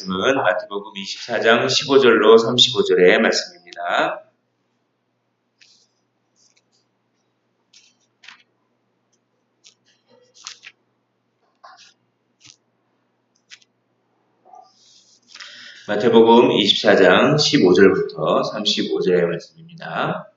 말씀은 마태복음 24장 15절로 35절의 말씀입니다. 마태복음 24장 15절부터 35절의 말씀입니다.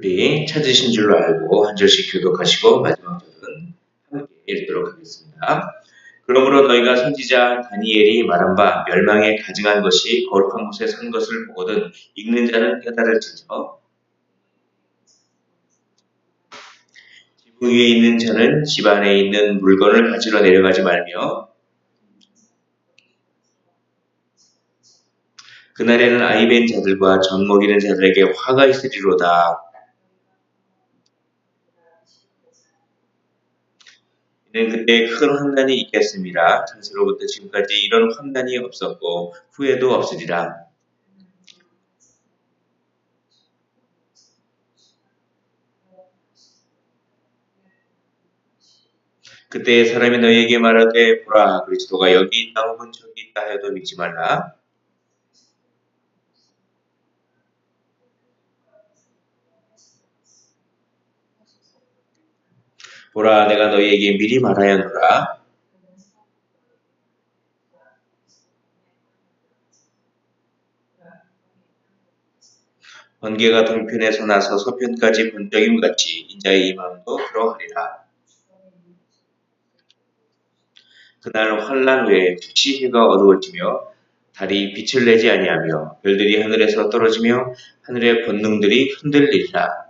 우리 찾으신 줄로 알고 한 절씩 교독하시고 마지막 절은 함께 읽도록 하겠습니다. 그러므로 너희가 선지자 다니엘이 말한 바 멸망에 가증한 것이 거룩한 곳에 선 것을 보거든 읽는 자는 깨달을지며 지붕 위에 있는 자는 집 안에 있는 물건을 가지러 내려가지 말며 그날에는 아이 벤 자들과 젖 먹이는 자들에게 화가 있으리로다. 이는 그때 큰 환난이 있겠습니다. 창세로부터 지금까지 이런 환난이 없었고 후에도 없으리라. 그때 사람이 너희에게 말하되 보라 그리스도가 여기 있다 혹은 저기 있다 하여도 믿지 말라. 보라 내가 너희에게 미리 말하였노라. 번개가 동편에서 나서 서편까지 번쩍임 같이 인자의 이 마음도 그러하리라. 그날 환란 후에 즉시 해가 어두워지며 달이 빛을 내지 아니하며 별들이 하늘에서 떨어지며 하늘의 권능들이 흔들리리라.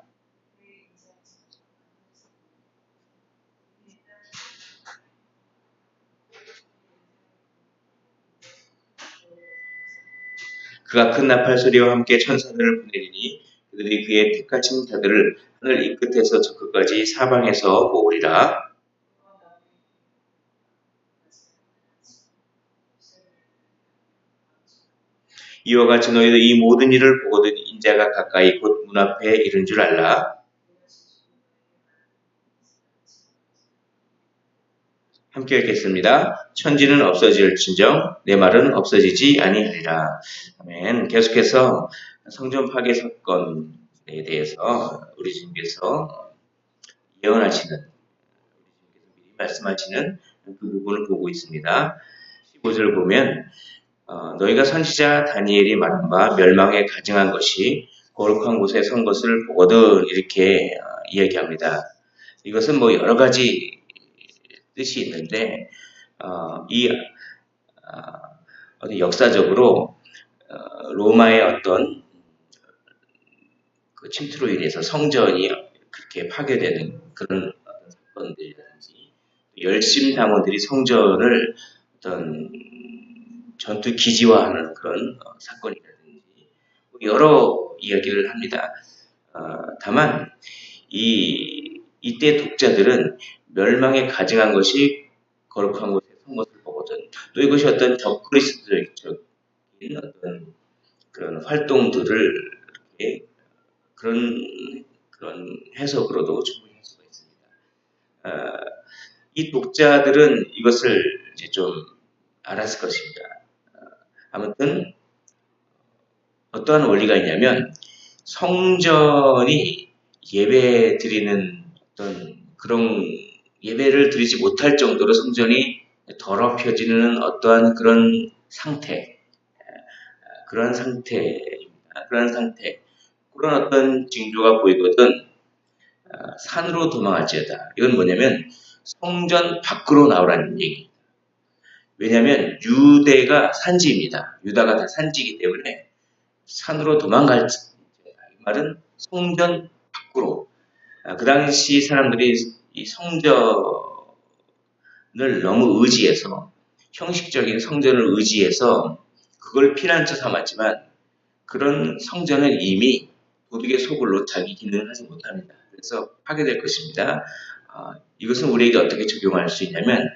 그가 큰 나팔 소리와 함께 천사들을 보내리니 그들이 그의 택하신 자들을 하늘 이 끝에서 저 끝까지 사방에서 모으리라. 이와 같이 너희도 이 모든 일을 보거든 인자가 가까이 곧 문 앞에 이른 줄 알라. 함께 읽겠습니다. 천지는 없어질진정 내 말은 없어지지 아니하리라. 아멘. 계속해서 성전 파괴 사건에 대해서 우리 주님께서 예언하시는 미리 말씀하시는 그 부분을 보고 있습니다. 15절 보면 어, 너희가 선지자 다니엘이 말한 바 멸망에 가증한 것이 거룩한 곳에 선 것을 보거든 이렇게 어, 이야기합니다. 이것은 뭐 여러 가지 뜻이 있는데 어, 이 어, 역사적으로 어, 로마의 어떤 그 침투로 인해서 성전이 그렇게 파괴되는 그런 사건들이라든지 열심 당원들이 성전을 어떤 전투 기지화하는 그런 어, 사건이라든지 여러 이야기를 합니다. 어, 다만 이 이때 독자들은 멸망에 가증한 것이 거룩한 곳에 선 것을 보거든. 또 이것이 어떤 적그리스도적인 어떤 그런 활동들을 이렇게 그런 그런 해석으로도 충분히 할 수가 있습니다. 어, 이 독자들은 이것을 이제 좀 알았을 것입니다. 어, 아무튼 어떠한 원리가 있냐면 성전이 예배 드리는 어떤 그런 예배를 드리지 못할 정도로 성전이 더럽혀지는 어떠한 그런 상태, 그런 상태입니다. 그런 상태, 그런 어떤 징조가 보이거든 산으로 도망할지어다. 이건 뭐냐면 성전 밖으로 나오라는 얘기입니다. 왜냐하면 유대가 산지입니다. 유다가 다 산지이기 때문에 산으로 도망갈지 이 말은 성전 밖으로 그 당시 사람들이 이 성전을 너무 의지해서 형식적인 성전을 의지해서 그걸 피난처 삼았지만 그런 성전은 이미 도둑의 소굴로 자기 기능을 하지 못합니다. 그래서 파괴될 것입니다. 어, 이것은 우리에게 어떻게 적용할 수 있냐면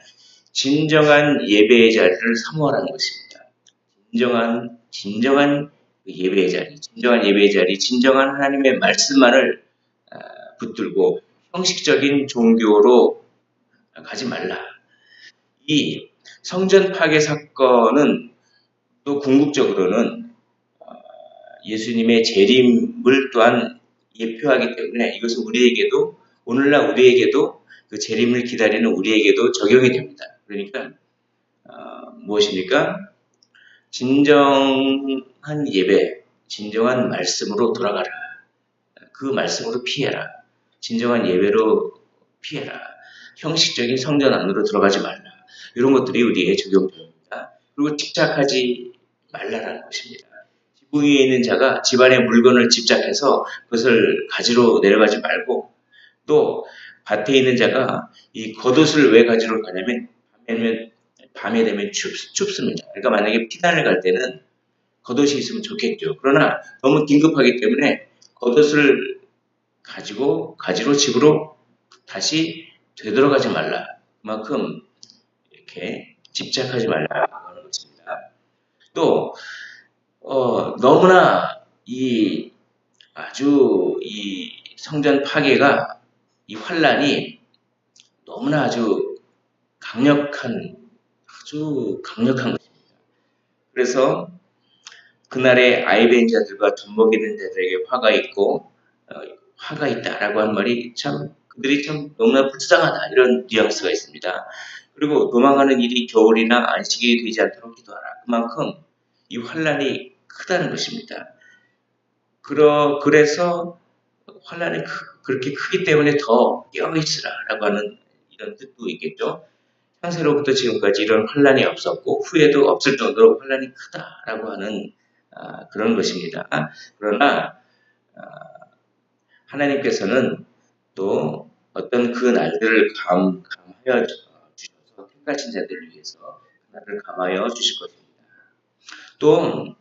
진정한 예배의 자리를 사모하라는 것입니다. 진정한 진정한 그 예배의 자리, 진정한 예배의 자리, 진정한 하나님의 말씀만을 어, 붙들고 형식적인 종교로 가지 말라. 이 성전 파괴 사건은 또 궁극적으로는 어, 예수님의 재림을 또한 예표하기 때문에 이것은 우리에게도 오늘날 우리에게도 그 재림을 기다리는 우리에게도 적용이 됩니다. 그러니까 어, 무엇입니까? 진정한 예배, 진정한 말씀으로 돌아가라. 그 말씀으로 피해라. 진정한 예배로 피해라. 형식적인 성전 안으로 들어가지 말라. 이런 것들이 우리에게 적용됩니다. 그리고 집착하지 말라라는 것입니다. 지붕 위에 있는 자가 집안의 물건을 집착해서 그것을 가지러 내려가지 말고 또 밭에 있는 자가 이 겉옷을 왜 가지러 가냐면 밤에, 밤에 되면 춥, 춥습니다. 그러니까 만약에 피난을 갈 때는 겉옷이 있으면 좋겠죠. 그러나 너무 긴급하기 때문에 겉옷을 가지고 가지로 집으로 다시 되돌아가지 말라. 그만큼 이렇게 집착하지 말라고 하는 것입니다. 또 어, 너무나 이 아주 이 성전 파괴가 이 환란이 너무나 아주 강력한 아주 강력한 것입니다. 그래서 그날의 아이벤 자들과 젖먹이는 자들에게 화가 있고 어, 화가 있다라고 한 말이 참 그들이 참 너무나 불쌍하다 이런 뉘앙스가 있습니다. 그리고 도망하는 일이 겨울이나 안식일이 되지 않도록 기도하라. 그만큼 이 환란이 크다는 것입니다. 그러, 그래서 환란이 크, 그렇게 크기 때문에 더 깨어있으라라고 하는 이런 뜻도 있겠죠. 창세로부터 지금까지 이런 환란이 없었고 후에도 없을 정도로 환란이 크다라고 하는 아, 그런 것입니다. 그러나 아, 하나님께서는 또 어떤 그 날들을 감, 감하여 주셔서 택하신 자들을 위해서 그 날을 감하여 주실 것입니다. 또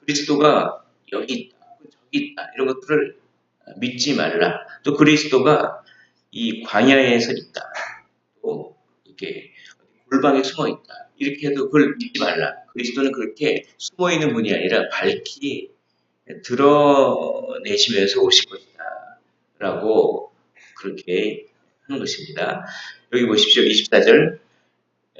그리스도가 여기 있다, 저기 있다 이런 것들을 믿지 말라. 또 그리스도가 이 광야에서 있다. 또 이렇게 골방에 숨어 있다. 이렇게 해도 그걸 믿지 말라. 그리스도는 그렇게 숨어 있는 분이 아니라 밝히 드러내시면서 오실 것이다. 라고 그렇게 하는 것입니다. 여기 보십시오. 24절.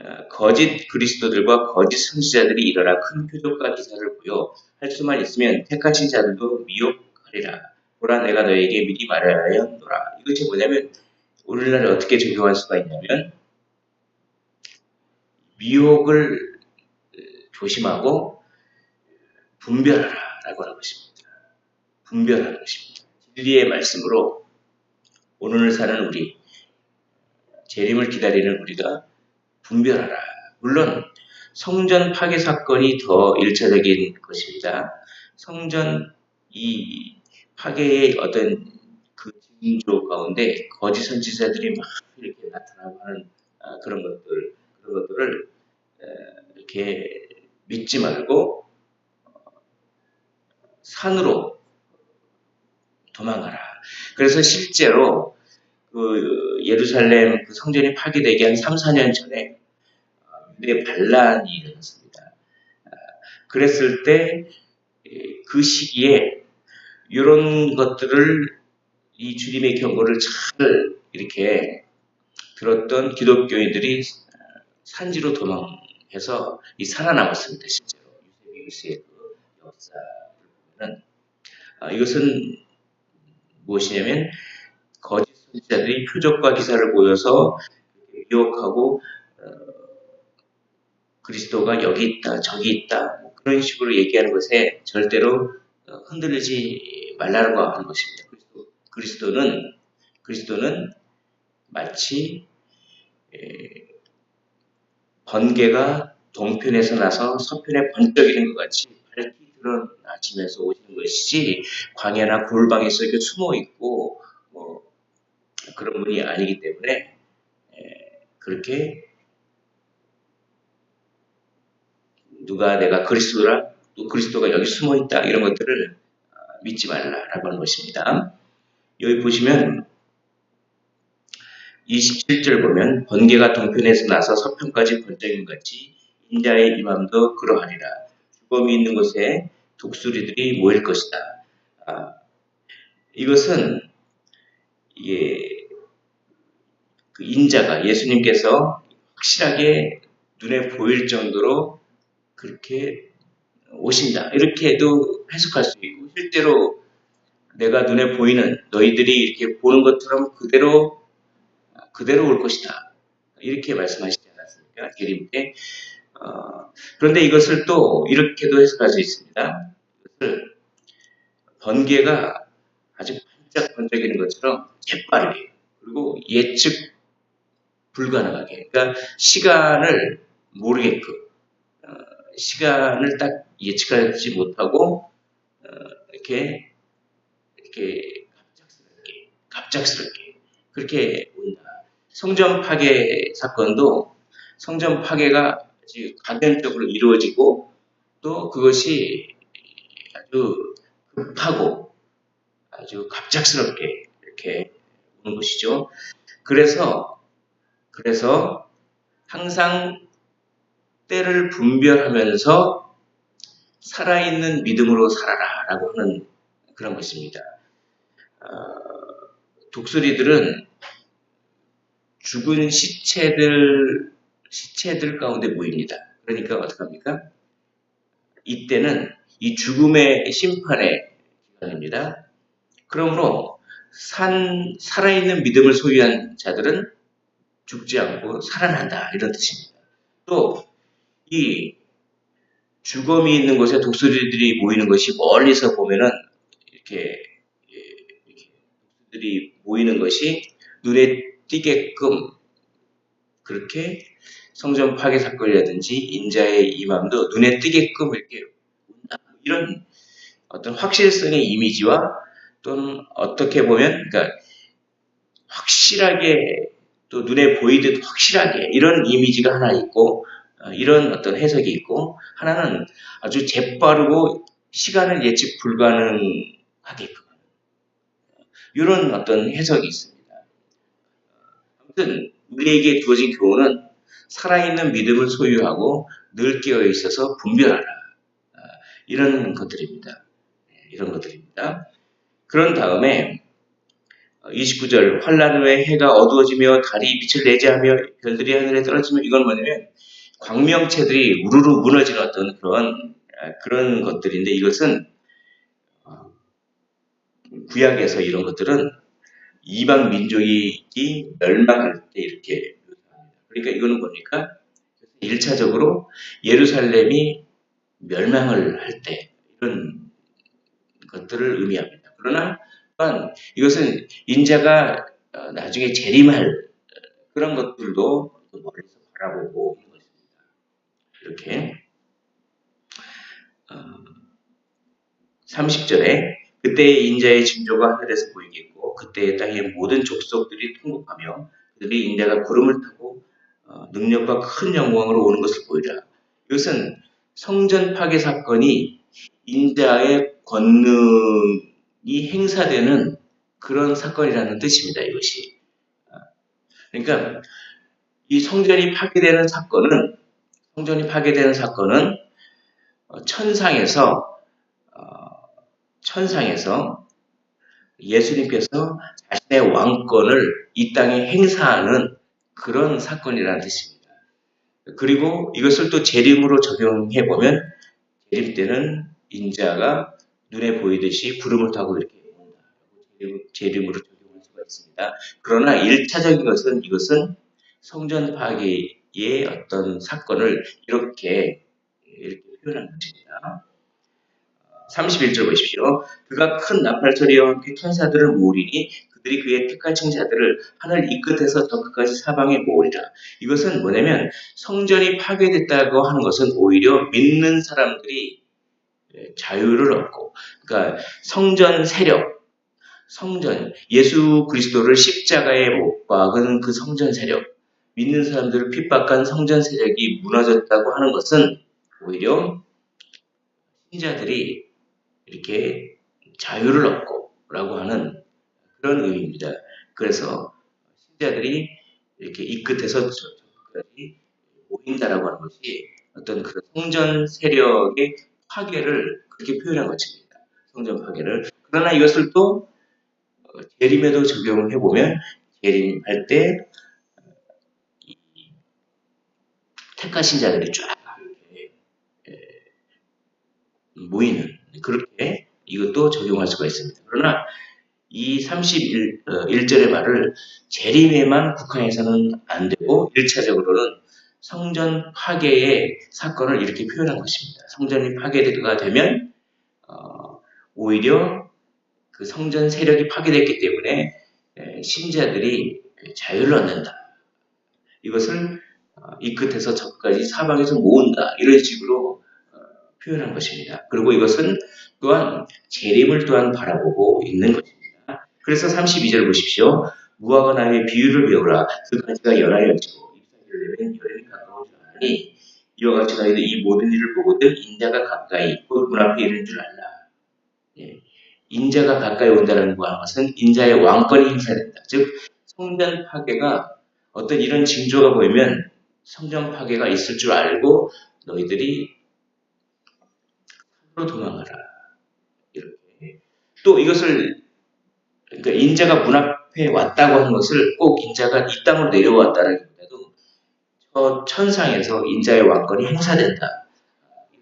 어, 거짓 그리스도들과 거짓 선지자들이 일어나 큰 표적과 기사를 보여 할 수만 있으면 택하신 자들도 미혹하리라. 보라 내가 너에게 미리 말하였노라. 이것이 뭐냐면 오늘날 어떻게 적용할 수가 있냐면 미혹을 조심하고 분별하라 라고 하는 것입니다. 분별하는 것입니다. 진리의 말씀으로 오늘을 사는 우리 재림을 기다리는 우리가 분별하라. 물론 성전 파괴 사건이 더 일차적인 것입니다. 성전 이 파괴의 어떤 그 징조 가운데 거짓 선지자들이 막 이렇게 나타나고 하는 아, 그런 것들 그런 것들을 이렇게 믿지 말고 산으로 도망가라. 그래서 실제로 그 예루살렘 그 성전이 파괴되기 한 3, 4년 전에 유대 반란이 일어났습니다. 아, 그랬을 때 그 시기에 이런 것들을 이 주님의 경고를 잘 이렇게 들었던 기독교인들이 산지로 도망해서 이 살아남았습니다. 실제로 유세비우스의 그 역사를 보면 아, 이것은 무엇이냐면 거짓 선지자들이 표적과 기사를 보여서 미혹하고 어, 그리스도가 여기 있다, 저기 있다, 뭐 그런 식으로 얘기하는 것에 절대로 어, 흔들리지 말라는 거 하는 것입니다. 그리스도, 는 그리스도는 마치 번개가 동편에서 나서 서편에 번쩍이는 것 같이 밝히 드러나시면서 오시는 것이지 광야나 골방에 서 숨어 있고 뭐 그런 분이 아니기 때문에 그렇게 누가 내가 그리스도라 또 그리스도가 여기 숨어 있다 이런 것들을 아, 믿지 말라라고 하는 것입니다. 여기 보시면 27절 보면 번개가 동편에서 나서 서편까지 번쩍인 같이 인자의 이맘도 그러하리라. 주범이 있는 곳에 독수리들이 모일 것이다. 아, 이것은 이게 그 인자가 예수님께서 확실하게 눈에 보일 정도로 그렇게 오신다. 이렇게도 해석할 수 있고 실제로 내가 눈에 보이는 너희들이 이렇게 보는 것처럼 그대로 그대로 올 것이다. 이렇게 말씀하시지 않았습니까? 예림 때. 어, 그런데 이것을 또 이렇게도 해석할 수 있습니다. 이것을 번개가 아주 반짝 번쩍이는 것처럼 재빠르게 그리고 예측 불가능하게 그러니까 시간을 모르게끔 어, 시간을 딱 예측하지 못하고 어, 이렇게 이렇게 갑작스럽게 갑작스럽게 그렇게 온다. 성전 파괴 사건도 성전 파괴가 아주 가변적으로 이루어지고 또 그것이 아주 급하고 아주 갑작스럽게 이렇게 오는 것이죠. 그래서 그래서 항상 때를 분별하면서 살아있는 믿음으로 살아라라고 하는 그런 것입니다. 어, 독수리들은 죽은 시체들 시체들 가운데 모입니다. 그러니까 어떡합니까? 이때는 이 죽음의 심판의 기간입니다. 그러므로 산, 살아있는 믿음을 소유한 자들은 죽지 않고 살아난다. 이런 뜻입니다. 또, 이 죽음이 있는 곳에 독수리들이 모이는 것이 멀리서 보면은 이렇게, 예, 독수리들이 모이는 것이 눈에 띄게끔 그렇게 성전 파괴 사건이라든지 인자의 임함도 눈에 띄게끔 이렇게. 이런 어떤 확실성의 이미지와 또는 어떻게 보면 그러니까 확실하게 또 눈에 보이듯 확실하게 이런 이미지가 하나 있고 어, 이런 어떤 해석이 있고 하나는 아주 재빠르고 시간을 예측 불가능하게끔 이런 어떤 해석이 있습니다. 아무튼 우리에게 주어진 교훈은 살아있는 믿음을 소유하고 늘 깨어 있어서 분별하라 아, 이런 것들입니다. 네, 이런 것들입니다. 그런 다음에 29절 환란 후에 해가 어두워지며 달이 빛을 내지 하며 별들이 하늘에 떨어지며 이건 뭐냐면 광명체들이 우르르 무너지는 어떤 그런 아, 그런 것들인데 이것은 어, 구약에서 이런 것들은 이방 민족이 멸망할 때 이렇게. 그러니까 이거는 뭡니까? 1차적으로 예루살렘이 멸망을 할 때 이런 것들을 의미합니다. 그러나 또한 이것은 인자가 어, 나중에 재림할 그런 것들도 멀리서 바라보고 있는 것입니다. 이렇게 30절에 그때의 인자의 징조가 하늘에서 보이겠고 그때의 땅의 모든 족속들이 통곡하며 그들이 인자가 구름을 타고 어, 능력과 큰 영광으로 오는 것을 보이라. 이것은 성전 파괴 사건이 인자의 권능이 행사되는 그런 사건이라는 뜻입니다. 이것이. 그러니까 이 성전이 파괴되는 사건은 성전이 파괴되는 사건은 어, 천상에서 어, 천상에서 예수님께서 자신의 왕권을 이 땅에 행사하는 그런 사건이라는 뜻입니다. 그리고 이것을 또 재림으로 적용해 보면 재림 때는 인자가 눈에 보이듯이 구름을 타고 이렇게 온다. 재림으로 적용할 수가 있습니다. 그러나 1차적인 것은 이것은 성전 파괴의 어떤 사건을 이렇게 이렇게 표현한 것입니다. 31절 보십시오. 그가 큰 나팔 소리와 함께 천사들을 모으리니 그들이 그의 택한 청자들을 하늘 이 끝에서 저 끝까지 사방에 모으리라. 이것은 뭐냐면 성전이 파괴됐다고 하는 것은 오히려 믿는 사람들이 자유를 얻고 그러니까 성전 세력 성전 예수 그리스도를 십자가에 못 박은 그 성전 세력 믿는 사람들을 핍박한 성전 세력이 무너졌다고 하는 것은 오히려 신자들이 이렇게 자유를 얻고 라고 하는 그런 의미입니다. 그래서 신자들이 이렇게 이 끝에서 저까지 모인다라고 하는 것이 어떤 그 성전 세력의 파괴를 그렇게 표현한 것입니다. 성전 파괴를. 그러나 이것을 또 재림에도 적용해 보면 재림할 때 이, 택하 신 자들이 쫙 에, 모이는 그렇게 이것도 적용할 수가 있습니다. 그러나 이 31절의 말을 재림에만 국한해서는 안 되고 1차적으로는 성전 파괴의 사건을 이렇게 표현한 것입니다. 성전이 파괴가 되면 어, 오히려 그 성전 세력이 파괴됐기 때문에 신자들이 자유를 얻는다. 이것을 어, 이 끝에서 저까지 사방에서 모은다. 이런 식으로 어, 표현한 것입니다. 그리고 이것은 또한 재림을 또한 바라보고 있는 것입니다. 그래서 32절 보십시오. 무화과 나무의 비유를 배우라. 그 가지가 연하여지고 잎사귀를 여름이 가까운 줄 아니 이와 같이 너희들 이 모든 일을 보거든 인자가 가까이 곧문 앞에 이른 줄 알라. 예. 인자가 가까이 온다는 것은 인자의 왕권이 행사된다. 즉 성전 파괴가 어떤 이런 징조가 보이면 성전 파괴가 있을 줄 알고 너희들이 산으로 도망가라. 이렇게 또 이것을 그러니까 인자가 문 앞에 왔다고 하는 것을 꼭 인자가 이 땅으로 내려왔다라기보다도 저 천상에서 인자의 왕권이 행사된다.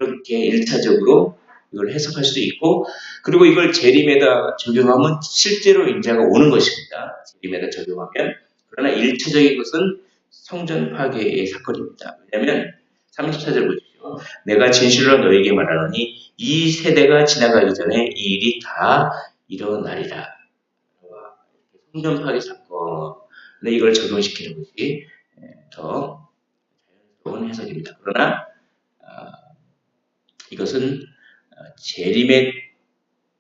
이렇게 일차적으로 이걸 해석할 수도 있고 그리고 이걸 재림에다 적용하면 실제로 인자가 오는 것입니다. 재림에다 적용하면 그러나 1차적인 것은 성전 파괴의 사건입니다. 왜냐하면 34절 보십시오. 내가 진실로 너에게 말하노니 이 세대가 지나가기 전에 이 일이 다 일어나리라. 성전 파괴 사건에 이걸 적용시키는 것이 더 자연스러운 해석입니다. 그러나 아, 이것은 재림의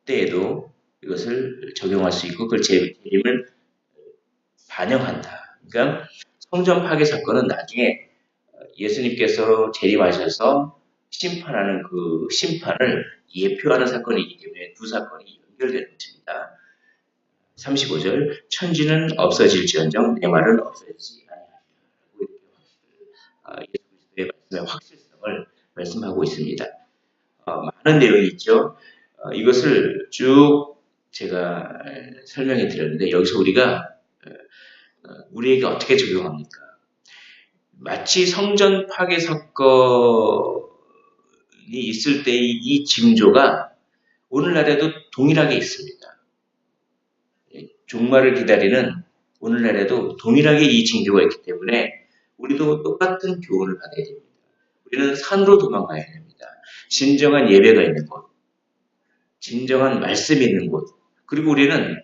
때에도 이것을 적용할 수 있고 그 재림을 반영한다. 그러니까 성전 파괴 사건은 나중에 예수님께서 재림하셔서 심판하는 그 심판을 예표하는 사건이기 때문에 두 사건이 연결되는 것입니다. 35절 천지는 없어질지언정 내 말은 없어지지 아니하리라. 아, 확실성을 말씀하고 있습니다. 어, 많은 내용이 있죠. 어, 이것을 쭉 제가 설명해 드렸는데 여기서 우리가 어, 우리에게 어떻게 적용합니까? 마치 성전 파괴 사건이 있을 때의 이 징조가 오늘날에도 동일하게 있습니다. 종말을 기다리는 오늘날에도 동일하게 이 징조가 있기 때문에 우리도 똑같은 교훈을 받아야 됩니다. 우리는 산으로 도망가야 됩니다. 진정한 예배가 있는 곳, 진정한 말씀이 있는 곳, 그리고 우리는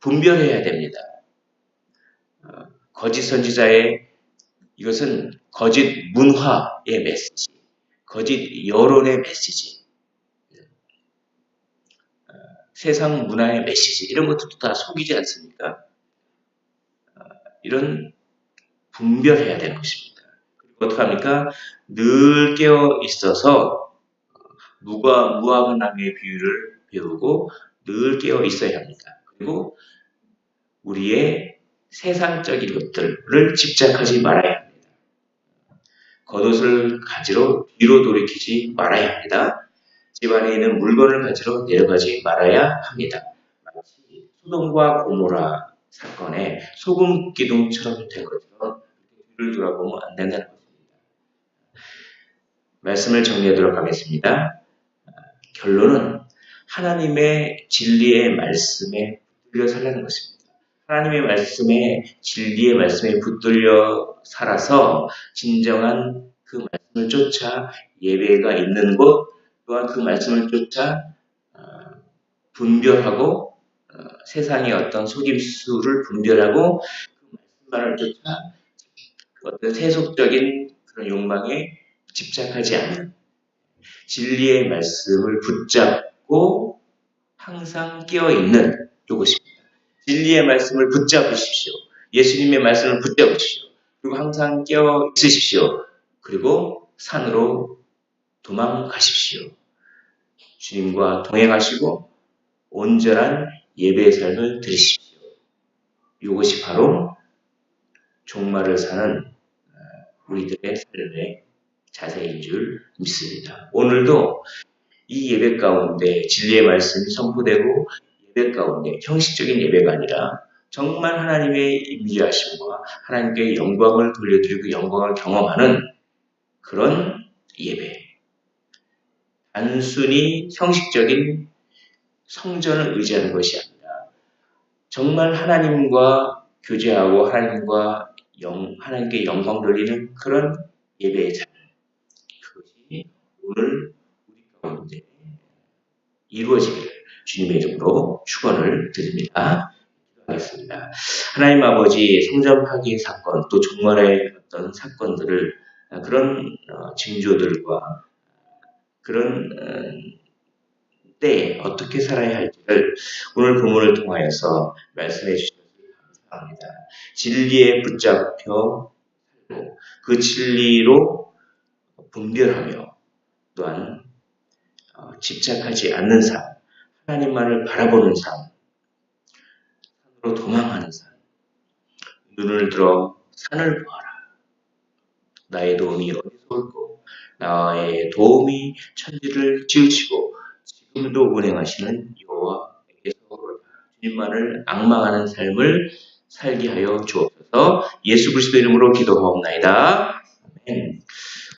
분별해야 됩니다. 어, 거짓 선지자의 이것은 거짓 문화의 메시지, 거짓 여론의 메시지, 어, 세상 문화의 메시지 이런 것들도 다 속이지 않습니까? 어, 이런 분별해야 되는 것입니다. 그리고 어떡합니까? 늘 깨어 있어서 무과 무화과 나무의 비유를 배우고 늘 깨어 있어야 합니다. 그리고 우리의 세상적인 것들을 집착하지 말아야 합니다. 겉옷을 가지러 뒤로 돌이키지 말아야 합니다. 집안에 있는 물건을 가지러 내려가지 말아야 합니다. 마치 소돔과 고모라 사건의 소금 기둥처럼 된 것처럼 뒤를 돌아보면 안 된다는 것입니다. 말씀을 정리하도록 하겠습니다. 결론은 하나님의 진리의 말씀에 붙들려 살라는 것입니다. 하나님의 말씀에 진리의 말씀에 붙들려 살아서 진정한 그 말씀을 쫓아 예배가 있는 곳 또한 그 말씀을 쫓아 어, 분별하고 어, 세상의 어떤 속임수를 분별하고 그 말씀만을 쫓아 어떤 세속적인 그런 욕망에 집착하지 않는 진리의 말씀을 붙잡고 항상 끼어 있는 이것입니다. 진리의 말씀을 붙잡으십시오. 예수님의 말씀을 붙잡으십시오. 그리고 항상 끼어 있으십시오. 그리고 산으로 도망가십시오. 주님과 동행하시고 온전한 예배의 삶을 들으십시오. 이것이 바로 종말을 사는 어, 우리들의 삶의 자세인 줄 믿습니다. 오늘도 이 예배 가운데 진리의 말씀이 선포되고 예배 가운데 형식적인 예배가 아니라 정말 하나님의 임재하심과 하나님께 영광을 돌려드리고 영광을 경험하는 그런 예배. 단순히 형식적인 성전을 의지하는 것이 아니라 정말 하나님과 교제하고 하나님과 영, 하나님께 영광 돌리는 그런 예배의 자리. 그것이 오늘 우리 가운데 이루어지기를 주님의 이름으로 축원을 드립니다. 기도하겠습니다. 하나님 아버지 성전 파기 사건 또 종말의 어떤 사건들을 어, 그런 어, 징조들과 그런 어, 때에 어떻게 살아야 할지를 오늘 본문을 통하여서 말씀해 주셔서 감사합니다. 진리에 붙잡혀 살고 그 진리로 분별하며 또한 어, 집착하지 않는 삶, 하나님만을 바라보는 삶, 산으로 도망하는 삶, 눈을 들어 산을 보아라. 나의 도움이 어디서 올고 나의 도움이 천지를 지으시고 지금도 운행하시는 오로다. 주님만을 악망하는 삶을 살게 하여 주옵소서. 예수 그리스도 이름으로 기도하옵나이다.